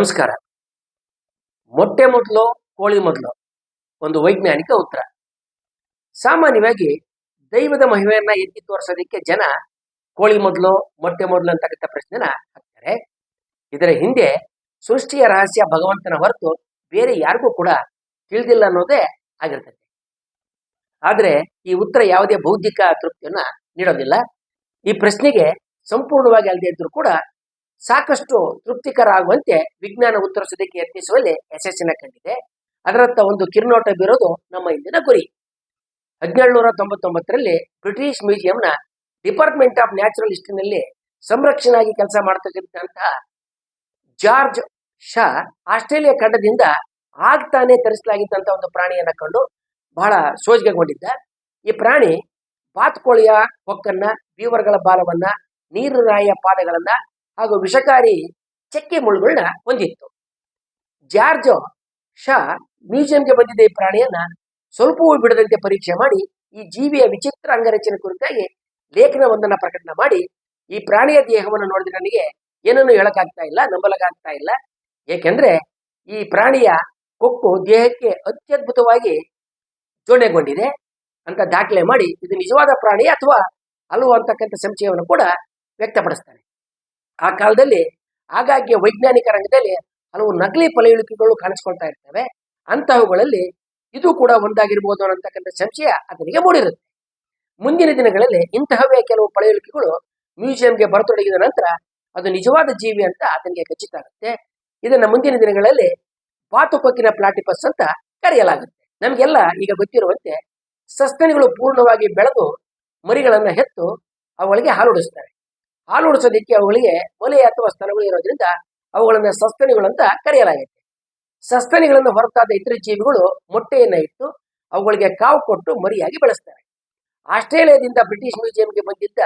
ನಮಸ್ಕಾರ. ಮೊಟ್ಟೆ ಮೊದಲು, ಕೋಳಿ ಮೊದಲು. ಒಂದು ವೈಜ್ಞಾನಿಕ ಉತ್ತರ. ಸಾಮಾನ್ಯವಾಗಿ ದೈವದ ಮಹಿಮೆಯನ್ನ ಎತ್ತಿ ತೋರಿಸೋದಕ್ಕೆ ಜನ ಕೋಳಿ ಮೊದಲು, ಮೊಟ್ಟೆ ಮೊದಲು ಅಂತಕ್ಕಂಥ ಪ್ರಶ್ನೆನ ಹಾಕ್ತಾರೆ. ಇದರ ಹಿಂದೆ ಸೃಷ್ಟಿಯ ರಹಸ್ಯ ಭಗವಂತನ ಹೊರತು ಬೇರೆ ಯಾರಿಗೂ ಕೂಡ ತಿಳಿದಿಲ್ಲ ಅನ್ನೋದೇ ಆಗಿರ್ತದೆ. ಆದ್ರೆ ಈ ಉತ್ತರ ಯಾವುದೇ ಬೌದ್ಧಿಕ ತೃಪ್ತಿಯನ್ನ ನೀಡೋದಿಲ್ಲ. ಈ ಪ್ರಶ್ನೆಗೆ ಸಂಪೂರ್ಣವಾಗಿ ಅಲ್ಲದೆ ಇದ್ರೂ ಕೂಡ ಸಾಕಷ್ಟು ತೃಪ್ತಿಕರ ಆಗುವಂತೆ ವಿಜ್ಞಾನ ಉತ್ತರಿಸೋದಕ್ಕೆ ಯತ್ನಿಸುವಲ್ಲಿ ಯಶಸ್ಸಿನ ಕಂಡಿದೆ. ಅದರತ್ತ ಒಂದು ಕಿರುನೋಟ ಬೀರೋದು ನಮ್ಮ ಇಂದಿನ ಗುರಿ. ಹದಿನೇಳುನೂರ ತೊಂಬತ್ತೊಂಬತ್ತರಲ್ಲಿ ಬ್ರಿಟಿಷ್ ಮ್ಯೂಸಿಯಂನ ಡಿಪಾರ್ಟ್ಮೆಂಟ್ ಆಫ್ ನ್ಯಾಚುರಲ್ ಹಿಸ್ಟ್ರಿನಲ್ಲಿ ಸಂರಕ್ಷಣೆಯಾಗಿ ಕೆಲಸ ಮಾಡ್ತಕ್ಕಂತಹ ಜಾರ್ಜ್ ಶಾ ಆಸ್ಟ್ರೇಲಿಯಾ ಖಂಡದಿಂದ ಆಗ್ತಾನೆ ತರಿಸಲಾಗಿದ್ದಂತ ಒಂದು ಪ್ರಾಣಿಯನ್ನು ಕಂಡು ಬಹಳ ಸೋಜಿಗೆಗೊಂಡಿದ್ದ. ಈ ಪ್ರಾಣಿ ಬಾತುಕೋಳಿಯ ಹೊಕ್ಕನ್ನ ಬೀವರ್ಗಳ ಬಾಲವನ್ನ, ನೀರು ರಾಯಿಯ ಪಾದಗಳನ್ನ ಹಾಗೂ ವಿಷಕಾರಿ ಚಕ್ಕೆ ಮುಳ್ಳುಗಳನ್ನ ಹೊಂದಿತ್ತು. ಜಾರ್ಜೋ ಶಾ ಮ್ಯೂಸಿಯಂಗೆ ಬಂದಿದ್ದ ಈ ಪ್ರಾಣಿಯನ್ನ ಸ್ವಲ್ಪವೂ ಬಿಡದಂತೆ ಪರೀಕ್ಷೆ ಮಾಡಿ ಈ ಜೀವಿಯ ವಿಚಿತ್ರ ಅಂಗರಚನೆ ಕುರಿತಾಗಿ ಲೇಖನವೊಂದನ್ನು ಪ್ರಕಟಣೆ ಮಾಡಿ, ಈ ಪ್ರಾಣಿಯ ದೇಹವನ್ನು ನೋಡಿದ್ರೆ ನನಗೆ ಏನನ್ನು ಹೇಳಕ್ಕಾಗ್ತಾ ಇಲ್ಲ, ನಂಬಲಕ್ಕಾಗ್ತಾ ಇಲ್ಲ. ಏಕೆಂದ್ರೆ ಈ ಪ್ರಾಣಿಯ ಕೊಕ್ಕು ದೇಹಕ್ಕೆ ಅತ್ಯದ್ಭುತವಾಗಿ ಜೋಡಣೆಗೊಂಡಿದೆ ಅಂತ ದಾಖಲೆ ಮಾಡಿ, ಇದು ನಿಜವಾದ ಪ್ರಾಣಿ ಅಥವಾ ಅಲ್ವ ಅಂತಕ್ಕಂಥ ಸಂಶಯವನ್ನು ಕೂಡ ವ್ಯಕ್ತಪಡಿಸ್ತಾನೆ ಆ ಕಾಲದಲ್ಲಿ ಆಗಾಗ್ಗೆ ವೈಜ್ಞಾನಿಕ ರಂಗದಲ್ಲಿ ಹಲವು ನಕಲಿ ಪಳೆಯುಳಿಕೆಗಳು ಕಾಣಿಸ್ಕೊಳ್ತಾ ಇರ್ತವೆ. ಅಂತಹವುಗಳಲ್ಲಿ ಇದು ಕೂಡ ಒಂದಾಗಿರ್ಬೋದು ಅನ್ನತಕ್ಕಂಥ ಸಂಶಯ ಅದನಿಗೆ ಮೂಡಿರುತ್ತೆ. ಮುಂದಿನ ದಿನಗಳಲ್ಲಿ ಇಂತಹವೇ ಕೆಲವು ಪಳೆಯುಳಿಕೆಗಳು ಮ್ಯೂಸಿಯಂಗೆ ಬರತೊಡಗಿದ ನಂತರ ಅದು ನಿಜವಾದ ಜೀವಿ ಅಂತ ಆತನಿಗೆ ಖಚಿತ ಆಗುತ್ತೆ. ಇದನ್ನ ಮುಂದಿನ ದಿನಗಳಲ್ಲಿ ಬಾತುಕೊಕ್ಕಿನ ಪ್ಲಾಟಿಪಸ್ ಅಂತ ಕರೆಯಲಾಗುತ್ತೆ. ನಮಗೆಲ್ಲ ಈಗ ಗೊತ್ತಿರುವಂತೆ ಸಸ್ತನಿಗಳು ಪೂರ್ಣವಾಗಿ ಬೆಳೆದು ಮರಿಗಳನ್ನ ಹೆತ್ತು ಅವುಗಳಿಗೆ ಹಾಲುಡಿಸ್ತಾರೆ. ಹಾಲುಡಿಸೋದಕ್ಕೆ ಅವುಗಳಿಗೆ ಒಲೆ ಅಥವಾ ಸ್ಥಳಗಳು ಇರೋದ್ರಿಂದ ಅವುಗಳನ್ನ ಸಸ್ತನಿಗಳು ಅಂತ ಕರೆಯಲಾಗುತ್ತೆ. ಸಸ್ತನಿಗಳನ್ನು ಹೊರತಾದ ಇತರ ಜೀವಿಗಳು ಮೊಟ್ಟೆಯನ್ನ ಇಟ್ಟು ಅವುಗಳಿಗೆ ಕಾವು ಕೊಟ್ಟು ಮರಿಯಾಗಿ ಬೆಳೆಸ್ತಾರೆ. ಆಸ್ಟ್ರೇಲಿಯಾದಿಂದ ಬ್ರಿಟಿಷ್ ಮ್ಯೂಸಿಯಂಗೆ ಬಂದಿದ್ದ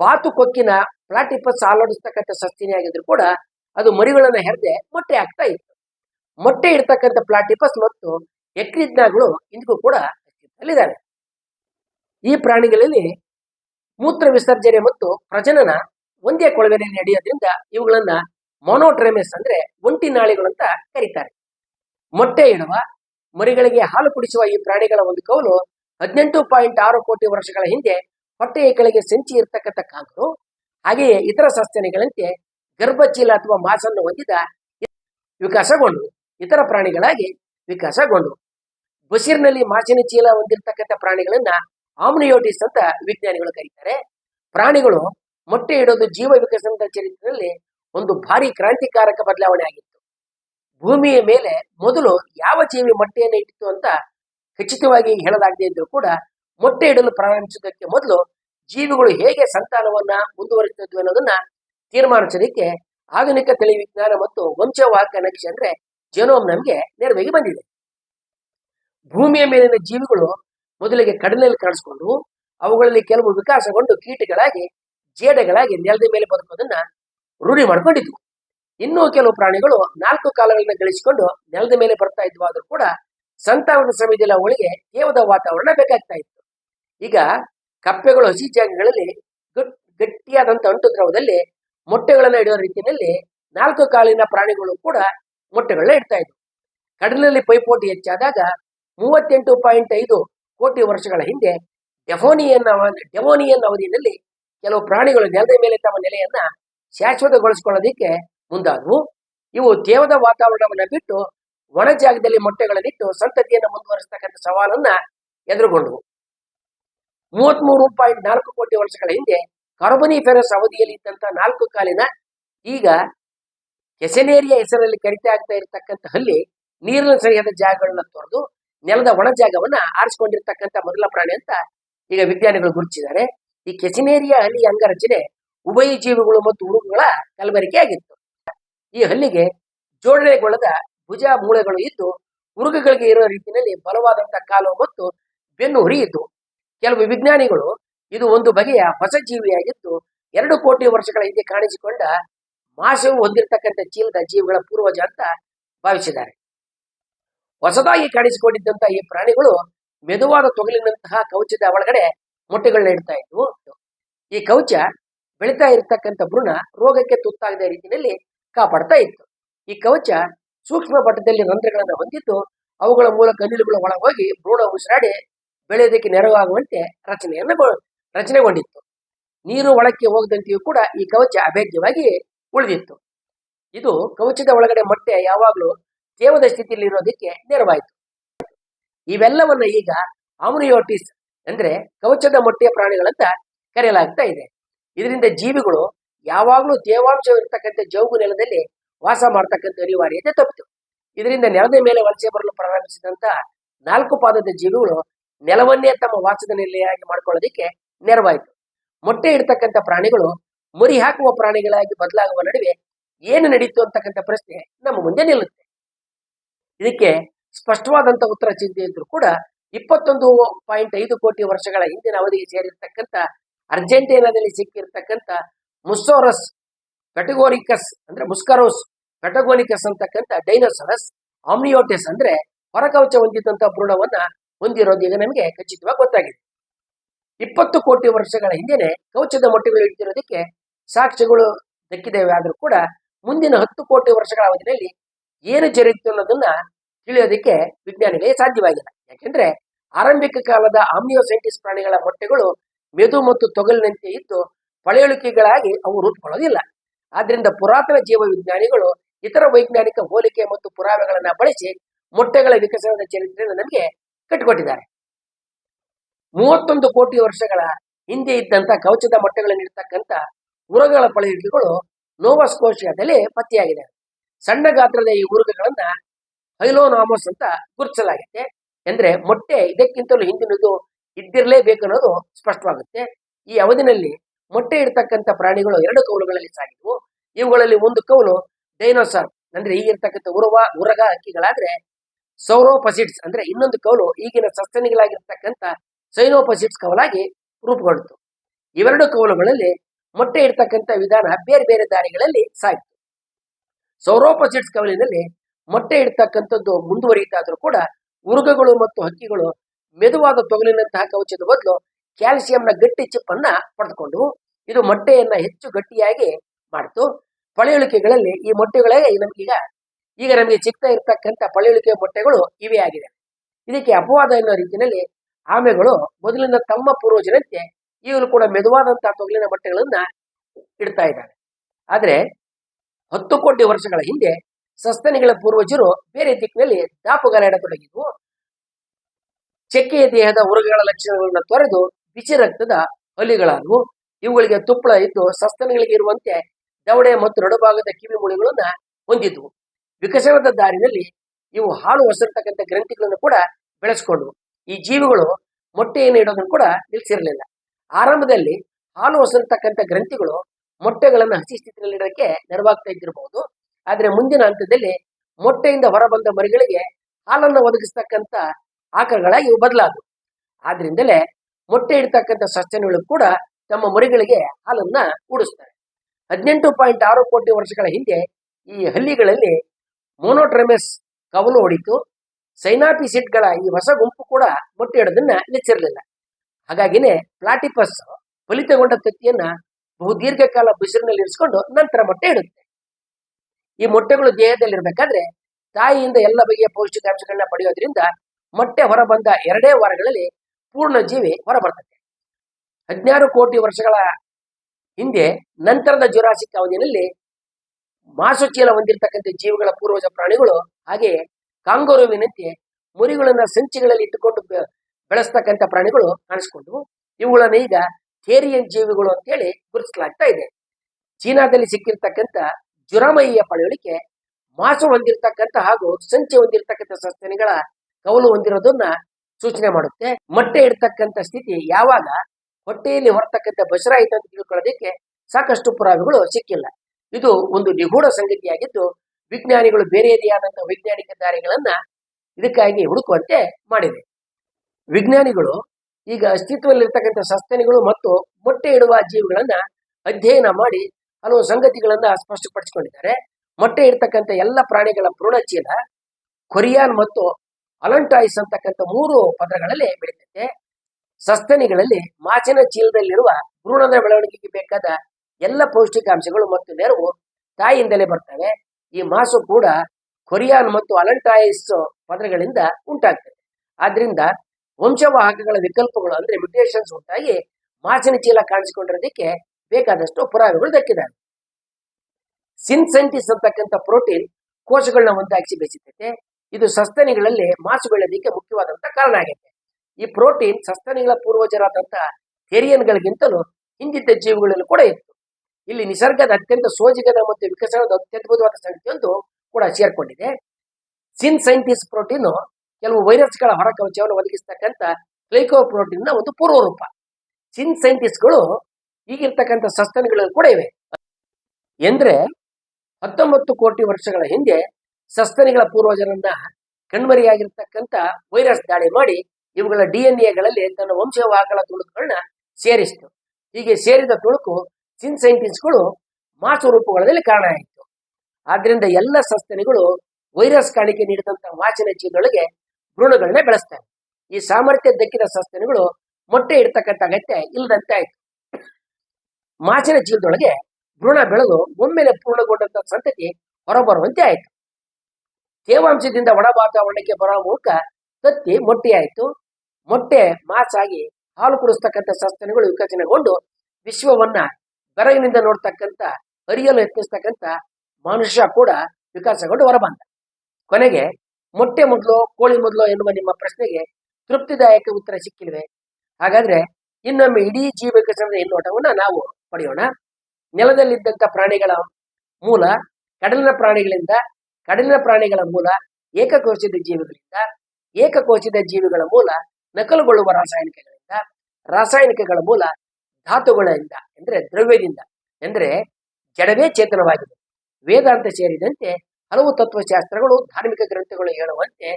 ಬಾತುಕೊಕ್ಕಿನ ಪ್ಲಾಟಿಪಸ್ ಹಾಲುಡಿಸ್ತಕ್ಕಂಥ ಸಸ್ತನಿ ಆಗಿದ್ರು ಕೂಡ ಅದು ಮರಿಗಳನ್ನ ಹೆರದೆ ಮೊಟ್ಟೆ ಆಗ್ತಾ ಇತ್ತು. ಮೊಟ್ಟೆ ಇಡ್ತಕ್ಕಂಥ ಪ್ಲಾಟಿಪಸ್ ಮತ್ತು ಎಕ್ರಿಜ್ನಾಗಳು ಇಂದಿಗೂ ಕೂಡ ಅಸ್ತಿತ್ವದಲ್ಲಿದ್ದಾವೆ. ಈ ಪ್ರಾಣಿಗಳಲ್ಲಿ ಮೂತ್ರ ವಿಸರ್ಜನೆ ಮತ್ತು ಪ್ರಜನನ ಒಂದೇ ಕೊಳವೆಯಲ್ಲಿ ನಡೆಯೋದ್ರಿಂದ ಇವುಗಳನ್ನ ಮೊನೋಟ್ರೆಮೆಸ್ ಅಂದ್ರೆ ಒಂಟಿ ನಾಳಿಗಳು ಅಂತ ಕರೀತಾರೆ. ಮೊಟ್ಟೆ ಇಡುವ, ಮರಿಗಳಿಗೆ ಹಾಲು ಕುಡಿಸುವ ಈ ಪ್ರಾಣಿಗಳ ಒಂದು ಕೌಲು ಹದಿನೆಂಟು ಪಾಯಿಂಟ್ ಆರು ಕೋಟಿ ವರ್ಷಗಳ ಹಿಂದೆ ಹೊಟ್ಟೆಯ ಕೆಳಗೆ ಸಂಚಿ ಇರತಕ್ಕಂಥ ಕಾಂಕರು ಹಾಗೆಯೇ ಇತರ ಸಸ್ತನಿಗಳಂತೆ ಗರ್ಭಚೀಲ ಅಥವಾ ಮಾಸನ್ನು ಹೊಂದಿದ ವಿಕಾಸಗೊಂಡು, ಇತರ ಪ್ರಾಣಿಗಳಾಗಿ ವಿಕಾಸಗೊಂಡು, ಬಸಿರಿನಲ್ಲಿ ಮಾಸಿನ ಚೀಲ ಹೊಂದಿರತಕ್ಕಂಥ ಪ್ರಾಣಿಗಳನ್ನ ಆಮ್ನಿಯೋಟಿಸ್ ಅಂತ ವಿಜ್ಞಾನಿಗಳು ಕರೀತಾರೆ. ಪ್ರಾಣಿಗಳು ಮೊಟ್ಟೆ ಇಡೋದು ಜೀವ ವಿಕಸನದ ಚರಿತ್ರೆಯಲ್ಲಿ ಒಂದು ಭಾರಿ ಕ್ರಾಂತಿಕಾರಕ ಬದಲಾವಣೆ ಆಗಿತ್ತು. ಭೂಮಿಯ ಮೇಲೆ ಮೊದಲು ಯಾವ ಜೀವಿ ಮೊಟ್ಟೆಯನ್ನು ಇಟ್ಟಿತ್ತು ಅಂತ ಖಚಿತವಾಗಿ ಹೇಳಲಾಗದೇ ಇದ್ರೂ ಕೂಡ ಮೊಟ್ಟೆ ಇಡಲು ಪ್ರಾರಂಭಿಸುವುದಕ್ಕೆ ಮೊದಲು ಜೀವಿಗಳು ಹೇಗೆ ಸಂತಾನವನ್ನ ಮುಂದುವರಿಸುತ್ತಿದ್ವು ಅನ್ನೋದನ್ನ ತೀರ್ಮಾನಿಸಲಿಕ್ಕೆ ಆಧುನಿಕ ತಳಿ ವಿಜ್ಞಾನ ಮತ್ತು ವಂಶವಾಹಕ ನಕ್ಷೆ ಅಂದ್ರೆ ಜೆನೋಮ್ ನಮಗೆ ನೆರವಿಗೆ ಬಂದಿದೆ. ಭೂಮಿಯ ಮೇಲಿನ ಜೀವಿಗಳು ಮೊದಲಿಗೆ ಕಡಲಿನಲ್ಲಿ ಕಾಣಿಸ್ಕೊಂಡು ಅವುಗಳಲ್ಲಿ ಕೆಲವು ವಿಕಾಸಗೊಂಡು ಕೀಟಗಳಾಗಿ, ಜೇಡಗಳಾಗಿ ನೆಲದ ಮೇಲೆ ಬದುಕೋದನ್ನ ರೂಢಿ ಮಾಡ್ಕೊಂಡಿದ್ವು. ಇನ್ನೂ ಕೆಲವು ಪ್ರಾಣಿಗಳು ನಾಲ್ಕು ಕಾಲಗಳನ್ನ ಗಳಿಸಿಕೊಂಡು ನೆಲದ ಮೇಲೆ ಬರ್ತಾ ಇದ್ವು. ಆದ್ರೂ ಕೂಡ ಸಂತಾನದ ಸಮಯದಲ್ಲಿ ಅವುಗಳಿಗೆ ತೇವದ ವಾತಾವರಣ ಬೇಕಾಗ್ತಾ ಇತ್ತು. ಈಗ ಕಪ್ಪೆಗಳು ಹಸಿ ಜಾಗಗಳಲ್ಲಿ ಗಟ್, ಗಟ್ಟಿಯಾದಂತ ಅಂಟು ದ್ರವದಲ್ಲಿ ಮೊಟ್ಟೆಗಳನ್ನ ಇಡುವ ರೀತಿಯಲ್ಲಿ ನಾಲ್ಕು ಕಾಲಿನ ಪ್ರಾಣಿಗಳು ಕೂಡ ಮೊಟ್ಟೆಗಳನ್ನ ಇಡ್ತಾ ಇದ್ವು. ಕಡಲಿನಲ್ಲಿ ಪೈಪೋಟಿ ಹೆಚ್ಚಾದಾಗ ಮೂವತ್ತೆಂಟು ಪಾಯಿಂಟ್ ಐದು ಕೋಟಿ ವರ್ಷಗಳ ಹಿಂದೆ ಡೆಫೋನಿಯನ್ ಡೆಮೋನಿಯನ್ ಅವಧಿಯಲ್ಲಿ ಕೆಲವು ಪ್ರಾಣಿಗಳು ನೆಲದ ಮೇಲೆ ತಮ್ಮ ನೆಲೆಯನ್ನ ಶಾಶ್ವತಗೊಳಿಸಿಕೊಳ್ಳೋದಿಕ್ಕೆ ಮುಂದಾದವು. ಇವು ತೇವದ ವಾತಾವರಣವನ್ನ ಬಿಟ್ಟು ಒಣ ಜಾಗದಲ್ಲಿ ಮೊಟ್ಟೆಗಳನ್ನಿಟ್ಟು ಸಂತತಿಯನ್ನು ಮುಂದುವರಿಸತಕ್ಕಂಥ ಸವಾಲನ್ನ ಎದುರುಗೊಂಡವು. ಮೂವತ್ಮೂರು ಪಾಯಿಂಟ್ ನಾಲ್ಕು ಕೋಟಿ ವರ್ಷಗಳ ಹಿಂದೆ ಕಾರ್ಬನಿಫೆರಸ್ ಅವಧಿಯಲ್ಲಿ ಇದ್ದಂತ ನಾಲ್ಕು ಕಾಲಿನ ಈಗ ಕೆಸನೇರಿಯ ಹೆಸರಲ್ಲಿ ಕರಿತಾ ಆಗ್ತಾ ಇರತಕ್ಕಂಥ ಹಲ್ಲಿ ನೀರಿನ ಸರಿಯಾದ ಜಾಗಗಳನ್ನ ತೊರೆದು ನೆಲದ ಒಣ ಜಾಗವನ್ನ ಆರಿಸಿಕೊಂಡಿರ್ತಕ್ಕಂಥ ಮೊದಲ ಪ್ರಾಣಿ ಅಂತ ಈಗ ವಿಜ್ಞಾನಿಗಳು ಗುರುತಿಸಿದ್ದಾರೆ. ಈ ಕೆಸಿನೇರಿಯ ಹಲ್ಲಿಯ ಅಂಗರಚನೆ ಉಭಯ ಜೀವಿಗಳು ಮತ್ತು ಉರುಗುಗಳ ಕಲಬೆರಿಕೆ ಆಗಿತ್ತು. ಈ ಹಲ್ಲಿಗೆ ಜೋಡಣೆಗೊಳ್ಳದ ಭುಜ ಮೂಳೆಗಳು ಇದ್ದು ಉರುಗುಗಳಿಗೆ ಇರೋ ರೀತಿಯಲ್ಲಿ ಬಲವಾದಂತ ಕಾಲು ಮತ್ತು ಬೆನ್ನು ಹುರಿಯಿತು. ಕೆಲವು ವಿಜ್ಞಾನಿಗಳು ಇದು ಒಂದು ಬಗೆಯ ಹೊಸ ಜೀವಿಯಾಗಿದ್ದು, ಎರಡು ಕೋಟಿ ವರ್ಷಗಳ ಹಿಂದೆ ಕಾಣಿಸಿಕೊಂಡ ಮಾಸವು ಹೊಂದಿರತಕ್ಕಂಥ ಚೀಲದ ಜೀವಿಗಳ ಪೂರ್ವಜ ಅಂತ ಭಾವಿಸಿದ್ದಾರೆ. ಹೊಸದಾಗಿ ಕಾಣಿಸಿಕೊಂಡಿದ್ದಂತಹ ಈ ಪ್ರಾಣಿಗಳು ಮೆದುವಾದ ತೊಗಲಿನಂತಹ ಕವಚದ ಒಳಗಡೆ ಮೊಟ್ಟೆಗಳನ್ನ ಇಡ್ತಾ ಇದ್ವು. ಈ ಕವಚ ಬೆಳೀತಾ ಇರತಕ್ಕಂಥ ಭ್ರೂಣ ರೋಗಕ್ಕೆ ತುತ್ತಾಗದ ರೀತಿಯಲ್ಲಿ ಕಾಪಾಡ್ತಾ ಇತ್ತು. ಈ ಕವಚ ಸೂಕ್ಷ್ಮ ಮಟ್ಟದಲ್ಲಿ ರಂಧ್ರಗಳನ್ನು ಹೊಂದಿದ್ದು ಅವುಗಳ ಮೂಲಕ ಅನಿಲಗಳು ಒಳಗೆ ಹೋಗಿ ಭ್ರೂಣ ಉಸಿರಾಡಿ ಬೆಳೆಯೋದಕ್ಕೆ ನೆರವಾಗುವಂತೆ ರಚನೆಯನ್ನು ರಚನೆಗೊಂಡಿತ್ತು. ನೀರು ಒಳಕ್ಕೆ ಹೋಗದಂತೆಯೂ ಕೂಡ ಈ ಕವಚ ಅಭೇದ್ಯವಾಗಿ ಉಳಿದಿತ್ತು. ಇದು ಕವಚದ ಒಳಗಡೆ ಮೊಟ್ಟೆ ಯಾವಾಗಲೂ ತೇವದ ಸ್ಥಿತಿಯಲ್ಲಿ ಇರೋದಕ್ಕೆ ನೆರವಾಯಿತು. ಇವೆಲ್ಲವನ್ನ ಈಗ ಆಮ್ನಿಯೋಟಿಸ್ ಅಂದ್ರೆ ಕವಚದ ಮೊಟ್ಟೆಯ ಪ್ರಾಣಿಗಳಂತ ಕರೆಯಲಾಗ್ತಾ ಇದೆ. ಇದರಿಂದ ಜೀವಿಗಳು ಯಾವಾಗಲೂ ತೇವಾಂಶ ಇರತಕ್ಕಂಥ ಜೌಗು ನೆಲದಲ್ಲಿ ವಾಸ ಮಾಡ್ತಕ್ಕಂಥ ಅನಿವಾರ್ಯತೆ ತಪ್ಪಿತು. ಇದರಿಂದ ನೆಲದ ಮೇಲೆ ವಲಸೆ ಬರಲು ಪ್ರಾರಂಭಿಸಿದಂತ ನಾಲ್ಕು ಪಾದದ ಜೀವಿಗಳು ನೆಲವನ್ನೇ ತಮ್ಮ ವಾಸದ ನೆಲೆಯಾಗಿ ಮಾಡ್ಕೊಳ್ಳೋದಕ್ಕೆ ನೆರವಾಯಿತು. ಮೊಟ್ಟೆ ಇಡ್ತಕ್ಕಂಥ ಪ್ರಾಣಿಗಳು ಮುರಿ ಹಾಕುವ ಪ್ರಾಣಿಗಳಾಗಿ ಬದಲಾಗುವ ನಡುವೆ ಏನು ನಡೀತು ಅಂತಕ್ಕಂಥ ಪ್ರಶ್ನೆ ನಮ್ಮ ಮುಂದೆ ನಿಲ್ಲುತ್ತೆ. ಇದಕ್ಕೆ ಸ್ಪಷ್ಟವಾದಂತಹ ಉತ್ತರ ಚಿಂತೆ ಇದ್ರೂ ಕೂಡ ಇಪ್ಪತ್ತೊಂದು ಪಾಯಿಂಟ್ ಐದು ಕೋಟಿ ವರ್ಷಗಳ ಹಿಂದಿನ ಅವಧಿಗೆ ಸೇರಿರ್ತಕ್ಕಂಥ ಅರ್ಜೆಂಟೀನಾದಲ್ಲಿ ಸಿಕ್ಕಿರ್ತಕ್ಕಂಥ ಮುಸ್ಸೋರಸ್ ಕಟಗೋರಿಕಸ್ ಅಂದ್ರೆ ಮುಸ್ಕರೋಸ್ ಕಟಗೋನಿಕಸ್ ಅಂತಕ್ಕಂಥ ಡೈನೋಸರಸ್ ಆಮ್ನಿಯೋಟಿಸ್ ಅಂದ್ರೆ ಹೊರಕವಚ ಹೊಂದಿದಂತ ಭ್ರೂಣವನ್ನ ಹೊಂದಿರೋದು. ಈಗ ನಮಗೆ ಖಚಿತವಾಗಿ ಗೊತ್ತಾಗಿದೆ. ಇಪ್ಪತ್ತು ಕೋಟಿ ವರ್ಷಗಳ ಹಿಂದೆನೆ ಕವಚದ ಮೊಟ್ಟೆಗಳು ಇಟ್ಟಿರೋದಕ್ಕೆ ಸಾಕ್ಷ್ಯಗಳು ದಕ್ಕಿದ್ದೇವೆ ಆದರೂ ಕೂಡ ಮುಂದಿನ ಹತ್ತು ಕೋಟಿ ವರ್ಷಗಳ ಅವಧಿಯಲ್ಲಿ ಏನು ಜರುಗಿತು ಅನ್ನೋದನ್ನ ತಿಳಿಯೋದಕ್ಕೆ ವಿಜ್ಞಾನಿಗಳಿಗೆ ಸಾಧ್ಯವಾಗಿಲ್ಲ. ಯಾಕೆಂದ್ರೆ ಆರಂಭಿಕ ಕಾಲದ ಆಮ್ನಿಯೋಸೈಟಿಸ್ ಪ್ರಾಣಿಗಳ ಮೊಟ್ಟೆಗಳು ಮೆದು ಮತ್ತು ತೊಗಲಿನಂತೆ ಇದ್ದು ಪಳೆಯುಳಿಕೆಗಳಾಗಿ ಅವು ರೂಪುಗೊಳ್ಳೋದಿಲ್ಲ. ಆದ್ರಿಂದ ಪುರಾತನ ಜೀವ ವಿಜ್ಞಾನಿಗಳು ಇತರ ವೈಜ್ಞಾನಿಕ ಹೋಲಿಕೆ ಮತ್ತು ಪುರಾವೆಗಳನ್ನ ಬಳಸಿ ಮೊಟ್ಟೆಗಳ ವಿಕಸನದ ಚರಿತ್ರೆಯನ್ನು ನಮಗೆ ಕಟ್ಟಿಕೊಟ್ಟಿದ್ದಾರೆ. ಮೂವತ್ತೊಂದು ಕೋಟಿ ವರ್ಷಗಳ ಹಿಂದೆ ಇದ್ದಂತ ಕವಚದ ಮೊಟ್ಟೆಗಳನ್ನಿರ್ತಕ್ಕಂಥ ಉರಗಳ ಪಳೆಯುಳಿಕೆಗಳು ನೋವಾಸ್ಕೋಶಿಯಾದಲ್ಲಿ ಪತ್ತೆಯಾಗಿದೆ. ಸಣ್ಣ ಗಾತ್ರದ ಈ ಉರುಗಗಳನ್ನ ಹೈಲೋನಾಮಸ್ ಅಂತ ಗುರುತಿಸಲಾಗಿದೆ ಅಂದ್ರೆ ಮೊಟ್ಟೆ ಇದಕ್ಕಿಂತಲೂ ಹಿಂದಿನದು ಇದ್ದಿರಲೇಬೇಕು ಅನ್ನೋದು ಸ್ಪಷ್ಟವಾಗುತ್ತೆ. ಈ ಅವಧಿನಲ್ಲಿ ಮೊಟ್ಟೆ ಇಡ್ತಕ್ಕಂಥ ಪ್ರಾಣಿಗಳು ಎರಡು ಕೌಲುಗಳಲ್ಲಿ ಸಾಗಿದ್ವು. ಇವುಗಳಲ್ಲಿ ಒಂದು ಕೌಲು ಡೈನೋಸಾರ್, ಅಂದ್ರೆ ಈಗಿರ್ತಕ್ಕಂಥ ಉರವ, ಉರಗ ಹಕ್ಕಿಗಳಾದ್ರೆ ಸೌರೋಪಸಿಟ್ಸ್, ಅಂದ್ರೆ ಇನ್ನೊಂದು ಕೌಲು ಈಗಿನ ಸಸ್ತನಿಗಳಾಗಿರ್ತಕ್ಕಂಥ ಸೈನೋಪಸಿಟ್ಸ್ ಕವಲಾಗಿ ರೂಪುಗೊಳ್ತು ಇವೆರಡು ಕೌಲುಗಳಲ್ಲಿ ಮೊಟ್ಟೆ ಇಡ್ತಕ್ಕಂಥ ವಿಧಾನ ಬೇರೆ ಬೇರೆ ದಾರಿಗಳಲ್ಲಿ ಸಾಗಿತು ಸೌರೋಪಸಿಡ್ಸ್ ಕವಲಿನಲ್ಲಿ ಮೊಟ್ಟೆ ಇಡ್ತಕ್ಕಂಥದ್ದು ಮುಂದುವರಿಯುತ್ತಾದ್ರೂ ಕೂಡ ಉರುಗಗಳು ಮತ್ತು ಹಕ್ಕಿಗಳು ಮೆದುವಾದ ತೊಗಲಿನಂತಹ ಕವಚದ ಬದಲು ಕ್ಯಾಲ್ಸಿಯಂನ ಗಟ್ಟಿ ಚಿಪ್ ಅನ್ನ ಪಡೆದುಕೊಂಡು ಇದು ಮೊಟ್ಟೆಯನ್ನ ಹೆಚ್ಚು ಗಟ್ಟಿಯಾಗಿ ಮಾಡಿತು. ಪಳೆಯುಳಿಕೆಗಳಲ್ಲಿ ಈ ಮೊಟ್ಟೆಗಳೇ ನಮಗೀಗ ಈಗ ನಮಗೆ ಚಿಕ್ಕ ಇರ್ತಕ್ಕಂಥ ಪಳೆಯುಳಿಕೆ ಮೊಟ್ಟೆಗಳು ಇವೇ ಆಗಿದೆ ಇದಕ್ಕೆ ಅಪವಾದ ಎನ್ನುವ ರೀತಿಯಲ್ಲಿ ಆಮೆಗಳು ಮೊದಲಿನ ತಮ್ಮ ಪೂರ್ವಜರಂತೆ ಈಗಲೂ ಕೂಡ ಮೆದುವಾದಂತಹ ತೊಗಲಿನ ಮೊಟ್ಟೆಗಳನ್ನ ಇಡ್ತಾ ಇದ್ದಾವೆ. ಆದ್ರೆ ಹತ್ತು ಕೋಟಿ ವರ್ಷಗಳ ಹಿಂದೆ ಸಸ್ತನಿಗಳ ಪೂರ್ವಜರು ಬೇರೆ ದಿಕ್ಕಿನಲ್ಲಿ ದಾಪುಗಾಲಾಡತೊಡಗಿದ್ವು ಚೆಕ್ಕೆಯ ದೇಹದ ಉರುಗಳ ಲಕ್ಷಣಗಳನ್ನು ತೊರೆದು ಬಿಸಿ ರಕ್ತದ ಹಲಿಗಳಾದವು. ಇವುಗಳಿಗೆ ತುಪ್ಪಳ ಇದ್ದು ಸಸ್ತನಿಗಳಿಗೆ ಇರುವಂತೆ ದವಡೆ ಮತ್ತು ನಡುಭಾಗದ ಕಿವಿ ಮುಳಿಗಳನ್ನ ಹೊಂದಿದ್ವು. ವಿಕಸನದ ದಾರಿನಲ್ಲಿ ಇವು ಹಾಲು ಹೊಸರ್ತಕ್ಕಂಥ ಗ್ರಂಥಿಗಳನ್ನು ಕೂಡ ಬೆಳೆಸ್ಕೊಂಡ್ವು. ಈ ಜೀವಿಗಳು ಮೊಟ್ಟೆಯನ್ನು ಇಡೋದನ್ನು ಕೂಡ ನಿಲ್ಲಿಸಿರಲಿಲ್ಲ. ಆರಂಭದಲ್ಲಿ ಹಾಲು ಹೊಸರ್ತಕ್ಕಂಥ ಗ್ರಂಥಿಗಳು ಮೊಟ್ಟೆಗಳನ್ನು ಹಸಿ ಸ್ಥಿತಿಯಲ್ಲಿ ಇಡೋಕೆ ನೆರವಾಗ್ತಾ ಇದ್ದಿರಬಹುದು ಆದರೆ ಮುಂದಿನ ಹಂತದಲ್ಲಿ ಮೊಟ್ಟೆಯಿಂದ ಹೊರಬಂದ ಮರಿಗಳಿಗೆ ಹಾಲನ್ನು ಒದಗಿಸ್ತಕ್ಕಂಥ ಆಕರಗಳಾಗಿ ಇವು ಬದಲಾದವು. ಆದ್ರಿಂದಲೇ ಮೊಟ್ಟೆ ಇಡ್ತಕ್ಕಂಥ ಸಸ್ತನಿಗಳು ಕೂಡ ತಮ್ಮ ಮರಿಗಳಿಗೆ ಹಾಲನ್ನ ಕೂಡಿಸ್ತಾರೆ. ಹದಿನೆಂಟು ಪಾಯಿಂಟ್ ಆರು ಕೋಟಿ ವರ್ಷಗಳ ಹಿಂದೆ ಈ ಹಳ್ಳಿಗಳಲ್ಲಿ ಮೋನೋಟ್ರೆಮೆಸ್ ಕವಲು ಹೊಡಿತು. ಸೈನಾಪಿಸಿಟ್ಗಳ ಈ ಹೊಸ ಗುಂಪು ಕೂಡ ಮೊಟ್ಟೆ ಇಡೋದನ್ನ ನಿಲ್ಲಿಸಿರಲಿಲ್ಲ. ಹಾಗಾಗಿನೇ ಪ್ಲಾಟಿಪಸ್ ಫಲಿತಗೊಂಡ ತತ್ತಿಯನ್ನ ದೀರ್ಘಕಾಲ ಬಿಸಿಲಿನಲ್ಲಿ ಇರಿಸ್ಕೊಂಡು ನಂತರ ಮೊಟ್ಟೆ ಇಡುತ್ತೆ. ಈ ಮೊಟ್ಟೆಗಳು ದೇಹದಲ್ಲಿರ್ಬೇಕಾದ್ರೆ ತಾಯಿಯಿಂದ ಎಲ್ಲ ಬಗೆಯ ಪೌಷ್ಟಿಕಾಂಶಗಳನ್ನ ಪಡೆಯೋದ್ರಿಂದ ಮೊಟ್ಟೆ ಹೊರಬಂದ ಎರಡೇ ವಾರಗಳಲ್ಲಿ ಪೂರ್ಣ ಜೀವಿ ಹೊರಬರ್ತದೆ. ಹದಿನಾರು ಕೋಟಿ ವರ್ಷಗಳ ಹಿಂದೆ ನಂತರದ ಜುರಾಸಿಕ್ ಅವಧಿಯಲ್ಲಿ ಮಾಸುಚೀಲ ಹೊಂದಿರತಕ್ಕಂಥ ಜೀವಿಗಳ ಪೂರ್ವಜ ಪ್ರಾಣಿಗಳು ಹಾಗೆ ಕಾಂಗೋರುವಿನಂತೆ ಮುರಿಗಳನ್ನ ಸಂಚಿಗಳಲ್ಲಿ ಇಟ್ಟುಕೊಂಡು ಬೆಳೆಸ್ತಕ್ಕಂಥ ಪ್ರಾಣಿಗಳು ಕಾಣಿಸ್ಕೊಂಡು ಇವುಗಳನ್ನು ಈಗ ಥೇರಿಯನ್ ಜೀವಿಗಳು ಅಂತೇಳಿ ಗುರುತಿಸಲಾಗ್ತಾ ಇದೆ. ಚೀನಾದಲ್ಲಿ ಸಿಕ್ಕಿರ್ತಕ್ಕಂಥ ಜುರಾಮಯಿಯ ಪಳೆಯುಳಿಕೆ ಮಾಸು ಹೊಂದಿರತಕ್ಕಂಥ ಹಾಗೂ ಸಂಚೆ ಹೊಂದಿರತಕ್ಕಂಥ ಸಸ್ತನಿಗಳ ಕವಲು ಹೊಂದಿರೋದನ್ನ ಸೂಚನೆ ಮಾಡುತ್ತೆ. ಮೊಟ್ಟೆ ಇಡ್ತಕ್ಕಂಥ ಸ್ಥಿತಿ ಯಾವಾಗ ಹೊಟ್ಟೆಯಲ್ಲಿ ಹೊರತಕ್ಕಂಥ ಬಸರಾಯಿತು ಅಂತ ತಿಳ್ಕೊಳ್ಳೋದಕ್ಕೆ ಸಾಕಷ್ಟು ಪುರಾವೆಗಳು ಸಿಕ್ಕಿಲ್ಲ. ಇದು ಒಂದು ನಿಗೂಢ ಸಂಗತಿಯಾಗಿದ್ದು, ವಿಜ್ಞಾನಿಗಳು ಬೇರೆ ಆದಂತಹ ವೈಜ್ಞಾನಿಕ ದಾರಿಗಳನ್ನ ಇದಕ್ಕಾಗಿ ಹುಡುಕುವಂತೆ ಮಾಡಿದೆ. ವಿಜ್ಞಾನಿಗಳು ಈಗ ಅಸ್ತಿತ್ವದಲ್ಲಿರ್ತಕ್ಕಂಥ ಸಸ್ತನಿಗಳು ಮತ್ತು ಮೊಟ್ಟೆ ಇಡುವ ಜೀವಿಗಳನ್ನ ಅಧ್ಯಯನ ಮಾಡಿ ಹಲವು ಸಂಗತಿಗಳನ್ನ ಸ್ಪಷ್ಟಪಡಿಸಿಕೊಂಡಿದ್ದಾರೆ. ಮೊಟ್ಟೆ ಇಡ್ತಕ್ಕಂಥ ಎಲ್ಲ ಪ್ರಾಣಿಗಳ ಭ್ರೂಣಚೀಲ ಕೊರಿಯಾನ್ ಮತ್ತು ಅಲಂಟಾಯ್ಸ್ ಅಂತಕ್ಕಂಥ ಮೂರು ಪದರಗಳಲ್ಲಿ ಬೆಳೀತೈತೆ ಸಸ್ತನಿಗಳಲ್ಲಿ ಮಾಚಿನ ಚೀಲದಲ್ಲಿರುವ ಭ್ರೂಣದ ಬೆಳವಣಿಗೆಗೆ ಬೇಕಾದ ಎಲ್ಲ ಪೌಷ್ಟಿಕಾಂಶಗಳು ಮತ್ತು ನೆರವು ತಾಯಿಯಿಂದಲೇ ಬರ್ತವೆ. ಈ ಮಾಸು ಕೂಡ ಕೊರಿಯಾನ್ ಮತ್ತು ಅಲಂಟಾಯಿಸ್ ಪದರಗಳಿಂದ ಉಂಟಾಗ್ತದೆ. ಆದ್ರಿಂದ ವಂಶವಾಹಕಗಳ ವಿಕಲ್ಪಗಳು ಅಂದ್ರೆ ಮ್ಯುಟೇಷನ್ಸ್ ಉಂಟಾಗಿ ಮಾಚಿನ ಚೀಲ ಕಾಣಿಸಿಕೊಂಡಿರೋದಕ್ಕೆ ಬೇಕಾದಷ್ಟು ಪುರಾವೆಗಳು ದಕ್ಕಿದ್ದಾವೆ ಸಿನ್ಸೆಂಟಿಸ್ ಅಂತಕ್ಕಂಥ ಪ್ರೋಟೀನ್ ಕೋಶಗಳನ್ನ ಒಂದಾಗಿಸಿ ಬೆಳೆಸುತ್ತೆ ಇದು ಸಸ್ತನಿಗಳಲ್ಲಿ ಮಾಸು ಬೆಳೆಯೋದಕ್ಕೆ ಮುಖ್ಯವಾದಂತ ಕಾರಣ ಆಗೈತೆ. ಈ ಪ್ರೋಟೀನ್ ಸಸ್ತನಿಗಳ ಪೂರ್ವಜರಾದಂಥ ಥೆರಿಯನ್ಗಳಿಗಿಂತಲೂ ಹಿಂದಿದ್ದ ಜೀವಿಗಳಲ್ಲಿ ಕೂಡ ಇತ್ತು. ಇಲ್ಲಿ ನಿಸರ್ಗದ ಅತ್ಯಂತ ಸೋಜಿಗದ ಮತ್ತು ವಿಕಸನದ ಅತ್ಯದ್ಭುತವಾದ ಸಂಗತಿಯೊಂದು ಕೂಡ ಸೇರ್ಕೊಂಡಿದೆ. ಸಿನ್ ಸೈಂಟಿಸ್ ಪ್ರೋಟೀನ್ ಕೆಲವು ವೈರಸ್ಗಳ ಹೊರಕವಚವನ್ನು ಒದಗಿಸ್ತಕ್ಕಂಥ ಪ್ರೋಟೀನ್ ಒಂದು ಪೂರ್ವರೂಪ. ಸಿನ್ ಸೈಂಟಿಸ್ಟ್ಗಳು ಈಗಿರ್ತಕ್ಕಂಥ ಸಸ್ತನಗಳು ಕೂಡ ಇವೆ. ಎಂದ್ರೆ ಹತ್ತೊಂಬತ್ತು ಕೋಟಿ ವರ್ಷಗಳ ಹಿಂದೆ ಸಸ್ತನಿಗಳ ಪೂರ್ವಜರನ್ನ ಕಣ್ಮರಿಯಾಗಿರ್ತಕ್ಕಂಥ ವೈರಸ್ ದಾಳಿ ಮಾಡಿ ಇವುಗಳ ಡಿ ಎನ್ ಎಗಳಲ್ಲಿ ತನ್ನ ವಂಶವಾಗಳ ತುಣುಕುಗಳನ್ನ ಸೇರಿಸಿತು. ಹೀಗೆ ಸೇರಿದ ತುಣುಕು ಸಿನ್ ಸೈಂಟಿಸ್ಟ್ಗಳು ಮಾಸು ರೂಪುಗಳಲ್ಲಿ ಕಾರಣ ಆಯಿತು. ಆದ್ರಿಂದ ಎಲ್ಲ ಸಸ್ತನಿಗಳು ವೈರಸ್ ಕಾಣಿಕೆ ನೀಡಿದಂತಹ ಮಾಸಿನ ಚೀಲೊಳಗೆ ಭ್ರೂಣಗಳನ್ನ ಬೆಳೆಸ್ತಾರೆ. ಈ ಸಾಮರ್ಥ್ಯ ದಕ್ಕಿದ ಸಸ್ತನಿಗಳು ಮೊಟ್ಟೆ ಇಡ್ತಕ್ಕಂಥ ಅಗತ್ಯ ಇಲ್ಲದಂತೆ ಆಯ್ತು. ಮಾಚಿನ ಜೀವದೊಳಗೆ ಭ್ರೂಣ ಬೆಳೆದು ಒಮ್ಮೆಲೆ ಪೂರ್ಣಗೊಂಡಂತ ಸಂತತಿ ಹೊರಬರುವಂತೆ ಆಯಿತು. ತೇವಾಂಶದಿಂದ ಒಣ ವಾತಾವರಣಕ್ಕೆ ಬರೋ ಮೂಲಕ ತತ್ತಿ ಮೊಟ್ಟೆಯಾಯಿತು. ಮೊಟ್ಟೆ ಮಾಸಾಗಿ ಹಾಲು ಕುಡಿಸ್ತಕ್ಕಂಥ ಸಸ್ತನಿಗಳು ವಿಕಸನಗೊಂಡು ವಿಶ್ವವನ್ನ ಬೆರಗಿನಿಂದ ನೋಡ್ತಕ್ಕಂಥ ಅರಿಯಲು ಯತ್ನಿಸ್ತಕ್ಕಂಥ ಮನುಷ್ಯ ಕೂಡ ವಿಕಾಸಗೊಂಡು ಹೊರಬಂದ. ಕೊನೆಗೆ ಮೊಟ್ಟೆ ಮೊದಲು, ಕೋಳಿ ಮೊದಲು ಎನ್ನುವ ನಿಮ್ಮ ಪ್ರಶ್ನೆಗೆ ತೃಪ್ತಿದಾಯಕ ಉತ್ತರ ಸಿಕ್ಕಿಲ್ವೆ? ಹಾಗಾದ್ರೆ ಇನ್ನೊಮ್ಮೆ ಇಡೀ ಜೀವಿಕ ಹಿನ್ನೋಟವನ್ನ ನಾವು ಪಡೆಯೋಣ. ನೆಲದಲ್ಲಿದ್ದಂಥ ಪ್ರಾಣಿಗಳ ಮೂಲ, ಕಡಲಿನ ಪ್ರಾಣಿಗಳಿಂದ, ಕಡಲಿನ ಪ್ರಾಣಿಗಳ ಮೂಲ, ಏಕಕೋಶದ ಜೀವಿಗಳಿಂದ, ಏಕಕೋಶದ ಜೀವಿಗಳ ಮೂಲ, ನಕಲುಗೊಳ್ಳುವ ರಾಸಾಯನಿಕಗಳಿಂದ, ರಾಸಾಯನಿಕಗಳ ಮೂಲ ಧಾತುಗಳಿಂದ, ಅಂದ್ರೆ ದ್ರವ್ಯದಿಂದ, ಅಂದ್ರೆ ಜಡವೇ ಚೇತನವಾಗಿದೆ. ವೇದಾಂತ ಸೇರಿದಂತೆ ಹಲವು ತತ್ವಶಾಸ್ತ್ರಗಳು, ಧಾರ್ಮಿಕ ಗ್ರಂಥಗಳು ಹೇಳುವಂತೆ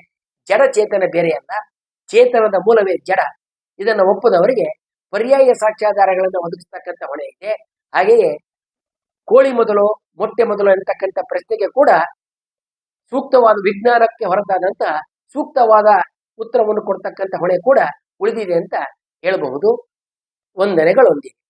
ಜಡ ಚೇತನ ಬೇರೆಯಲ್ಲ ಚೇತನದ ಮೂಲವೇ ಜಡ. ಇದನ್ನು ಒಪ್ಪದವರಿಗೆ ಪರ್ಯಾಯ ಸಾಕ್ಷ್ಯಾಧಾರಗಳನ್ನು ಒದಗಿಸ್ತಕ್ಕಂಥ ಹೊಣೆ ಇದೆ. ಹಾಗೆಯೇ ಕೋಳಿ ಮೊದಲು, ಮೊಟ್ಟೆ ಮೊದಲು ಅಂತಕ್ಕಂಥ ಪ್ರಶ್ನೆಗೆ ಕೂಡ ಸೂಕ್ತವಾದ ವಿಜ್ಞಾನಕ್ಕೆ ಹೊರತಾದಂಥ ಸೂಕ್ತವಾದ ಉತ್ತರವನ್ನು ಕೊಡ್ತಕ್ಕಂಥ ಹೊಣೆ ಕೂಡ ಉಳಿದಿದೆ ಅಂತ ಹೇಳಬಹುದು. ವಂದನೆಗಳೊಂದಿಗೆ